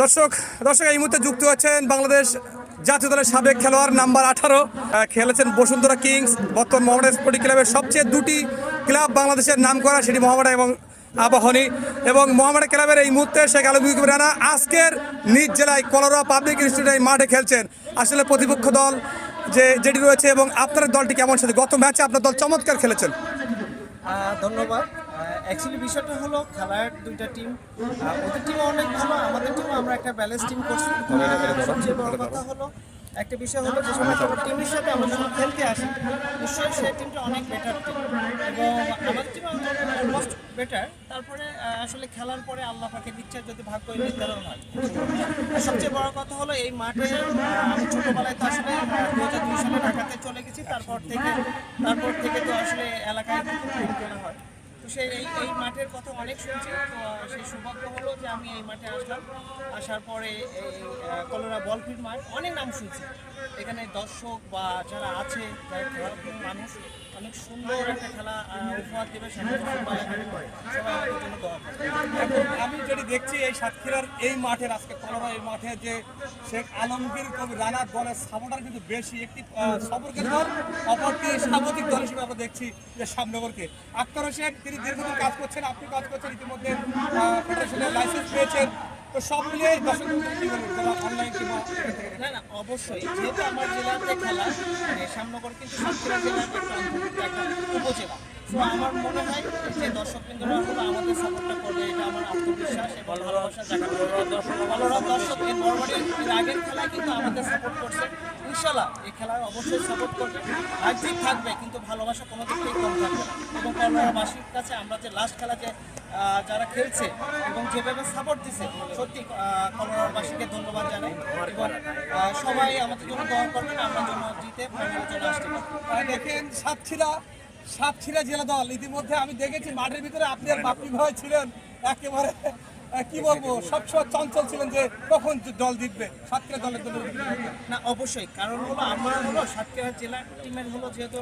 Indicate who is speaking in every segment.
Speaker 1: দর্শক দর্শক, এই মুহূর্তে যুক্ত হচ্ছেন বাংলাদেশ জাতীয় দলের সাবেক খেলোয়াড় নাম্বার আঠারো। খেলেছেন বসুন্ধরা কিংস, বর্তমান মোহামেডান স্পোর্টিং ক্লাবের সবচেয়ে দুটি ক্লাব বাংলাদেশের নাম করা সেটি মোহামেডান এবং আবাহনী। এবং মোহামেডান ক্লাবের এই মুহূর্তে শেখ আলমগীর রানা আজকের নিজ জেলায় কলরা পাবলিক ইনস্টিটিউটে এই মাঠে খেলছেন। আসলে প্রতিপক্ষ দল যে, যেটি রয়েছে এবং আপনার দলটি কেমন? সাথে গত ম্যাচে আপনার দল চমৎকার খেলেছেন।
Speaker 2: ধন্যবাদ। অ্যাকচুয়ালি বিষয়টা হলো খেলার দুইটা টিম ওদের টিমও অনেক ভালো আমাদের টিমও আমরা একটা ব্যালেন্স টিম করছি। সবচেয়ে বড় কথা হলো একটা বিষয় হলো যে সময় সমস্ত টিমের সাথে আমরা যখন খেলতে আসি নিশ্চয়ই সেই টিমটা অনেক বেটার টিম এবং আমাদের টিম অলমোস্ট বেটার তারপরে আসলে খেলার পরে আল্লাহ পাকে ইচ্ছা যদি ভাগ্য নির্ধারণ হয়। সবচেয়ে বড় কথা হলো এই মাঠে আমি ছোটবেলায় তো আসলে দু হাজার দুই সালে ঢাকাতে চলে গেছি তারপর থেকে তারপর থেকে তো আসলে এলাকায় তো সেই এই এই মাঠের কথা অনেক শুনছি। তো সেই সৌভাগ্য হলো যে আমি এই মাঠে আসলাম। আসার পরে এই কলোরা বলফিল্ড মাঠ অনেক নাম শুনছি। এখানে দর্শক বা যারা আছে যারা খেলার মানুষ অনেক সুন্দর একটা খেলা উপহার দেবে
Speaker 1: আমি যেটি দেখছি এই সাতক্ষীরার এই মাঠের আজকে কলরা এই মাঠে যে শেখ আলমগীর কবি রানার দলের সাপোর্টার কিন্তু বেশি একটি আহ, সফরকারী দল অপরটি স্বাগতিক দল হিসেবে আমরা দেখছি যে সামনগরকে আক্তার হোসেন তিনি দীর্ঘদিন কাজ করছেন, আপনি কাজ করছেন, ইতিমধ্যে ফেডারেশনের লাইসেন্স পেয়েছেন। তো সব মিলিয়ে দর্শক অনলাইন
Speaker 2: না অবশ্যই। যেহেতু আমার জেলাতে খেলা মানে উপজেলা। তো আমার মনে হয় যে দর্শকবৃন্দরা হলো আমাদের সাপোর্টটা করবে, এটা আমার আত্মবিশ্বাস এবং ভালোবাসা জায়গা ভালোরা দর্শক এর বড়বাড়ির আগের খেলায় কিন্তু আমাদের সাপোর্ট করছে। ইনশাল্লাহ এই খেলায় অবশ্যই সাপোর্ট করবে। আর ঠিক থাকবে, কিন্তু ভালোবাসা কোনো দিক থেকেই কম থাকবে এবং কর্মবাসীর কাছে আমরা যে লাস্ট খেলা যে যারা খেলছে এবং যেভাবে সাপোর্ট দিছে, সত্যি কলরাবাসীকে ধন্যবাদ জানাই। এবং সবাই আমাদের জন্য দোয়া করবেন, আমরা জন্য জিতে ফাইনালের জন্য আসতে
Speaker 1: দেখেন সাতক্ষীরা সাতক্ষীরা জেলা দল। ইতিমধ্যে আমি দেখেছি মাঠের ভিতরে আপনি আর বাপি ভাই ছিলেন। একেবারে কি বলব, সবসময় চঞ্চল ছিলেন যে কখন দল জিতবে সাতক্ষীরা দলের দল
Speaker 2: না, অবশ্যই, কারণ হলো আমরা হলো সাতক্ষীরা জেলার টিমের হলো যেহেতু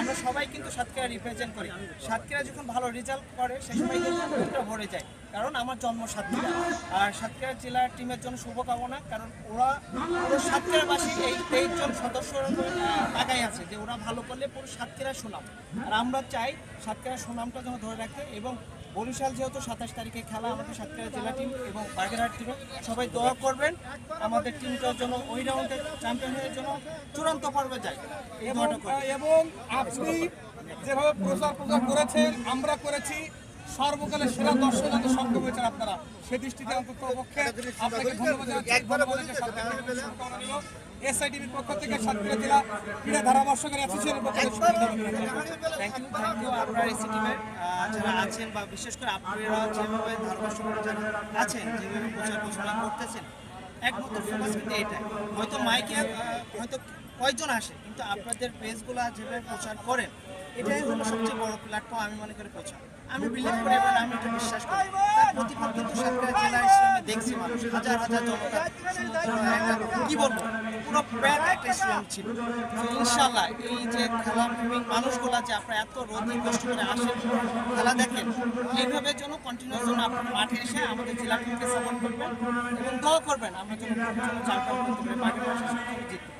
Speaker 2: আমরা সবাই কিন্তু সাতক্ষীরা রিপ্রেজেন্ট করি। সাতক্ষীরা যখন ভালো রেজাল্ট করে, সে সময় কিন্তু ভরে যায়। কারণ আমার জন্ম সাতক্ষীরা। আর সাতক্ষীরা জেলার টিমের জন্য শুভকামনা, কারণ ওরা পুরো সাতক্ষীরাবাসী, এই তেইশ জন সদস্যর টাকাই আছে যে ওরা ভালো করলে পুরো সাতক্ষীরা সুনাম। আর আমরা চাই সাতক্ষীরা সুনামটা যেন ধরে রাখতে এবং বরিশাল যেহেতু সাতাশ তারিখে খেলা আমাদের সাতক্ষীরা জেলা টিম এবং বাগেরহাট টিমে সবাই দোয়া করবেন আমাদের টিমটার জন্য ওই রাউন্ডে চ্যাম্পিয়নের জন্য চূড়ান্ত পর্বে যায়।
Speaker 1: এবং আপনি যেভাবে প্রচার প্রচার করেছেন আমরা করেছি। সর্বকালের সেরা দর্শক যাতে সক্ষম হয়েছেন আপনারা সে দৃষ্টিতে অন্তত পক্ষে আপনাকে ধন্যবাদ জানাচ্ছি। এসআইটিভির পক্ষ থেকে সাতক্ষীরা জেলা ক্রীড়া ধারাভাষ্যকারী অ্যাসোসিয়েশনের পক্ষ থেকে
Speaker 2: থ্যাংক ইউ থ্যাংক ইউ আপনার এসি টিমের যারা আছেন বা বিশেষ করে আপনারা যেভাবে ধারাভাষ্য যারা আছেন যেভাবে প্রচার ঘোষণা করতেছেন একমাত্র ফোকাস কিন্তু এটাই। হয়তো মাইকে হয়তো কয়েকজন আসে কিন্তু আপনাদের পেজগুলো যেভাবে প্রচার করেন এটাই হলো সবচেয়ে বড় প্ল্যাটফর্ম আমি মনে করি প্রচার। আমি বিলিভ করি এবং আমি এটা বিশ্বাস করি। তার প্রতিফল কিন্তু সাতক্ষীরা জেলা হিসেবে দেখছি মানুষ। হাজার হাজার জনতা কি বলব? পুরো একটা স্ট্রং ছিল। ইনশাল্লাহ এই যে খেলা প্রেমিক মানুষগুলা যে আপনারা এত রোদে কষ্ট করে আসেন খেলা দেখেন এইভাবে যেন কন্টিনিউস যেন আপনার মাঠে এসে আমাদের জেলা টিমকে সাপোর্ট করবেন এবং দোয়া করবেন। আমরা যেন চ্যাম্পিয়ন করতে পারি বাকি জিততে